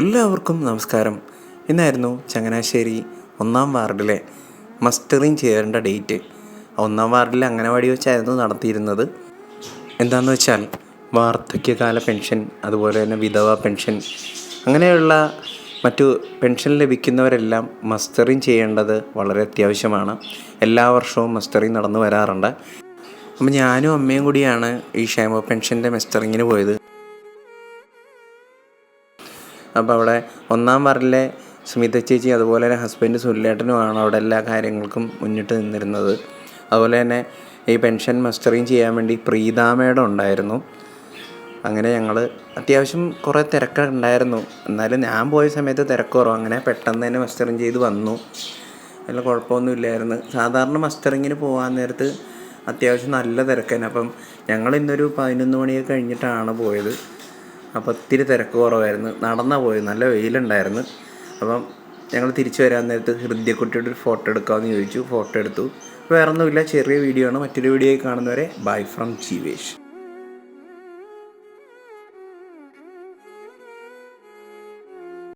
എല്ലാവർക്കും നമസ്കാരം. ഇന്നായിരുന്നു ചങ്ങനാശ്ശേരി ഒന്നാം വാർഡിലെ മസ്റ്ററിങ് ചെയ്യേണ്ട ഡേറ്റ്. ഒന്നാം വാർഡിലെ അംഗനവാടി വെച്ചായിരുന്നു നടത്തിയിരുന്നത്. എന്താണെന്ന് വെച്ചാൽ വാർദ്ധക്യകാല പെൻഷൻ അതുപോലെ തന്നെ വിധവ പെൻഷൻ അങ്ങനെയുള്ള മറ്റു പെൻഷൻ ലഭിക്കുന്നവരെല്ലാം മസ്റ്ററിങ് ചെയ്യേണ്ടത് വളരെ അത്യാവശ്യമാണ്. എല്ലാ വർഷവും മസ്റ്ററിങ് നടന്നു വരാറുണ്ട്. അപ്പം ഞാനും അമ്മയും കൂടിയാണ് ഈ ക്ഷേമ പെൻഷന്റെ മസ്റ്ററിങ്ങിന് പോയത്. അപ്പോൾ അവിടെ ഒന്നാം വാർഡിലെ സ്മിത ചേച്ചി അതുപോലെ തന്നെ ഹസ്ബൻഡ് സുല്ലേട്ടനുമാണ് അവിടെ എല്ലാ കാര്യങ്ങൾക്കും മുന്നിട്ട് നിന്നിരുന്നത്. അതുപോലെ തന്നെ ഈ പെൻഷൻ മസ്റ്ററിങ് ചെയ്യാൻ വേണ്ടി പ്രീതാമേടം ഉണ്ടായിരുന്നു. അങ്ങനെ ഞങ്ങൾ അത്യാവശ്യം കുറേ തിരക്കുണ്ടായിരുന്നു എന്നാലും ഞാൻ പോയ സമയത്ത് തിരക്ക് കുറവ്. അങ്ങനെ പെട്ടെന്ന് തന്നെ മസ്റ്ററിങ് ചെയ്ത് വന്നു. അതിൽ കുഴപ്പമൊന്നും ഇല്ലായിരുന്നു. സാധാരണ മസ്റ്ററിങ്ങിന് പോകാൻ നേരത്ത് അത്യാവശ്യം നല്ല തിരക്കന്നെ അപ്പം ഞങ്ങൾ ഇന്നൊരു പതിനൊന്ന് മണിയൊക്കെ കഴിഞ്ഞിട്ടാണ് പോയത്. അപ്പോൾ ഒത്തിരി തിരക്ക് കുറവായിരുന്നു. നടന്നാ പോയി. നല്ല വെയിലുണ്ടായിരുന്നു. അപ്പം ഞങ്ങൾ തിരിച്ചു വരാൻ നേരത്ത് ഹൃദ്യക്കുട്ടിയുടെ ഒരു ഫോട്ടോ എടുക്കാമെന്ന് ചോദിച്ചു. ഫോട്ടോ എടുത്തു. വേറൊന്നുമില്ല. ചെറിയ വീഡിയോ ആണ്. മറ്റൊരു വീഡിയോ കാണുന്നവരെ ബൈ ഫ്രം ജീവേഷ്